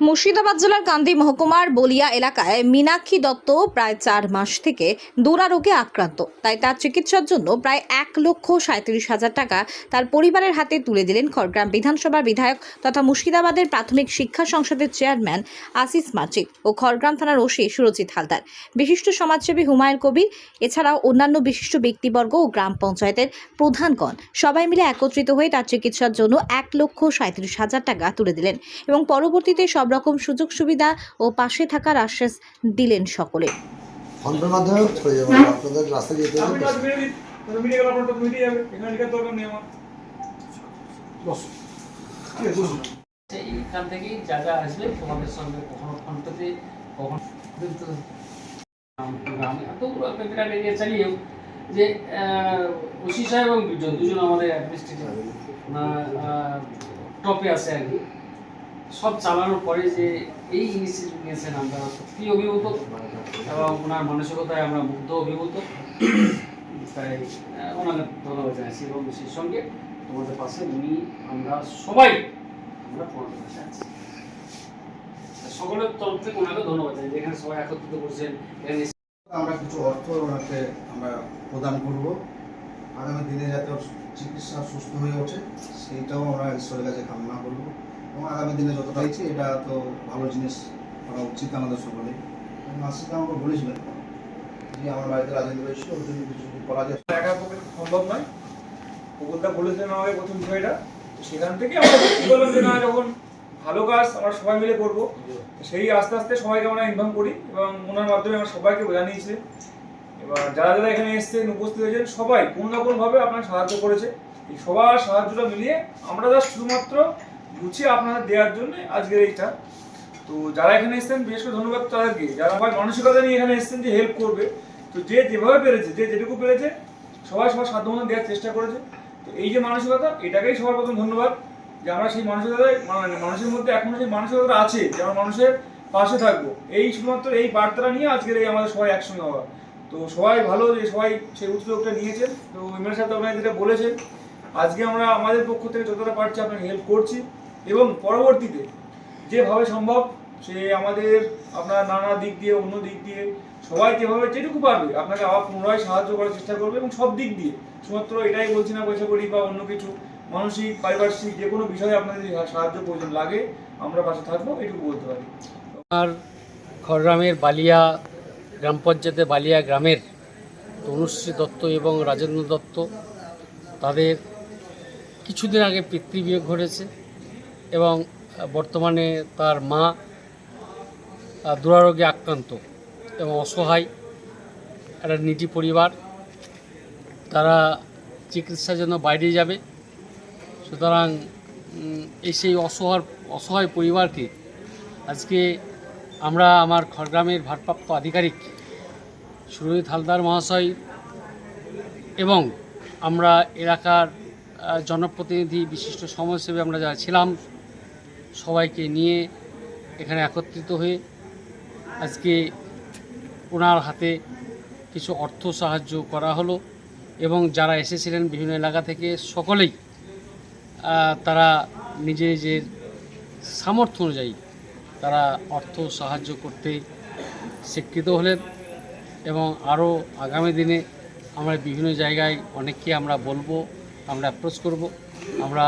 মুর্শিদাবাদ জেলার কান্দি মহকুমার বলিয়া এলাকায় মীনাক্ষী দত্ত প্রায় চার মাস থেকে দুরারোগে আক্রান্ত। তাই তার চিকিৎসার জন্য প্রায় এক লক্ষ সাঁত্রিশ হাজার টাকা তার পরিবারের হাতে তুলে দিলেন খড়গ্রাম বিধানসভার বিধায়ক তথা মুর্শিদাবাদের প্রাথমিক শিক্ষা সংসদের চেয়ারম্যান আসিস মাজিদ ও খড়গ্রাম থানার ওসি সুরজিৎ হালদার। বিশিষ্ট সমাজসেবী হুমায়ুন কবির, এছাড়াও অন্যান্য বিশিষ্ট ব্যক্তিবর্গ ও গ্রাম পঞ্চায়েতের প্রধানগণ সবাই মিলে একত্রিত হয়ে তার চিকিৎসার জন্য এক লক্ষ সাঁত্রিশ হাজার টাকা তুলে দিলেন এবং পরবর্তীতে সব রকম সুযোগ সুবিধা ও পাশে থাকার আশ্বাস দিলেন সকলে। ফোনপের মাধ্যমে হয়ে যাবে আপনাদের রাস্তায় যেতে হবে। কাজ মিটে দিন তাহলে মিটে গেল আপনার তো মিটে যাবে। এখানে লিখার দরকার নেই আমার। এইখান থেকেই যা যা আসবে তোমাদের সঙ্গে কখনো ফোন কখনো কিন্তু এতগুলো পেপার এরিয়া চালিয়েও যে ওসি সাহেব এবং বিজন দুজন আমাদের অ্যাডমিনিস্ট্রেটিভ টপে আছে আর কি। সব চালানোর পরে যে এই ইনিশিয়েটিভ নিয়েছেন আমরা, সত্যি অভিভূত এবং ওনার মানসিকতায় আমরা মুগ্ধ অভিভূত। তাই ওনাকে ধন্যবাদ জানাচ্ছি এবং সেই সঙ্গে তোমাদের পাশে উনি, আমরা সবাই, আমরা তোমাদের পাশে আছি। সকলের তরফ থেকে ওনাকে ধন্যবাদ জানাই, যেখানে সবাই একত্রিত করছেন আমরা কিছু অর্থ ওনাকে আমরা প্রদান করব। আগামী দিনে যাতে চিকিৎসা সুস্থ হয়ে ওঠে, সেইটাও আমরা ঈশ্বরের কাছে কামনা করব। আগামী দিনে যতটা হয়েছে, এটা তো ভালো জিনিস করা উচিত আমাদের সকলে আমাকে বলেছিলেন যে আমার বাড়িতে ওর জন্য কিছু করা যায়। একা পক্ষে সম্ভব নয়। বকুলদা বলেছিলেন আমাকে প্রথম বিষয়টা। সেখান থেকে আমরা যে, না, যখন ভালো কাজ আমরা সবাই মিলে করব। সেই আস্তে আস্তে সবাইকে আমরা ইনফর্ম করি এবং ওনার মাধ্যমে আমরা সবাইকে জানিয়েছি এবার যারা যারা এখানে এসেছেন, উপস্থিত হয়েছেন, সবাই কোনো না কোনোভাবে আপনার সাহায্য করেছে। এই সবার সাহায্যটা মিলিয়ে আমরা জাস্ট শুধুমাত্র গুছিয়ে আপনাদের দেওয়ার জন্য আজকের এইটা। তো যারা এখানে এসেছেন, বিশেষ করে ধন্যবাদ তাদেরকে। যারা সবাই মানসিকতা নিয়ে এখানে এসেছেন যে হেল্প করবে, তো যে যেভাবে পেরেছে, যে যেটুকু পেরেছে, সবাই সবার সাধ্য মতো দেওয়ার চেষ্টা করেছে। তো এই যে মানসিকতা, এটাকেই সবার প্রথম ধন্যবাদ যে আমরা সেই মানসিকতায় মানে মানুষের মধ্যে এখনও সেই মানসিকতা আছে, যে আমরা মানুষের পাশে থাকব। এই শুধুমাত্র এই বার্তাটা নিয়ে আজকের এই আমাদের সবাই একসঙ্গে হওয়া। তো সবাই ভালো যে সবাই সেই উদ্যোগটা নিয়েছেন। তো এমএলএ সাহেব আপনাকে যেটা বলেছেন, আজকে আমরা আমাদের পক্ষ থেকে যতটা পারছি আপনাকে হেল্প করছি। এবং পরবর্তীতে যেভাবে সম্ভব সে আমাদের আপনার নানা দিক দিয়ে, অন্য দিক দিয়ে, সবাই যেভাবে যেটুকু পারবে আপনাকে আবার পুনরায় সাহায্য করার চেষ্টা করবে এবং সব দিক দিয়ে। শুধুমাত্র এটাই বলছি না পয়সা করি বা অন্য কিছু, মানসিক, পারিপার্শ্বিক যে কোনো বিষয়ে আপনাদের সাহায্য প্রয়োজন লাগে, আমরা পাশে থাকব, এটুকু বলতে পারি। আর খড়গ্রামের বালিয়া গ্রাম পঞ্চায়েতের বালিয়া গ্রামের তনুশ্রী দত্ত এবং রাজেন্দ্র দত্ত, তাদের কিছুদিন আগে পিতৃবিয়োগ ঘটেছে। এবং বর্তমানে তার মা আহ, দুরারোগ্যে আক্রান্ত এবং অসহায়। একটা নিটি পরিবার। তারা চিকিৎসার জন্য বাইরে যাবে। সুতরাং এই সেই অসহায় অসহায় পরিবারকে আজকে আমরা আমার খড়গ্রামের ভারপ্রাপ্ত আধিকারিক সুরজিৎ হালদার মহাশয় এবং আমরা এলাকার জনপ্রতিনিধি বিশিষ্ট সমাজসেবী আমরা যারা ছিলাম সবাইকে নিয়ে এখানে একত্রিত হয়ে আজকে ওনার হাতে কিছু অর্থ সাহায্য করা হলো এবং যারা এসেছিলেন বিভিন্ন এলাকা থেকে সকলেই তারা নিজের নিজের সামর্থ্য অনুযায়ী তারা অর্থ সাহায্য করতে স্বীকৃত হলেন এবং আরও আগামী দিনে আমরা বিভিন্ন জায়গায় অনেককে আমরা বলব, আমরা অ্যাপ্রোচ করব, আমরা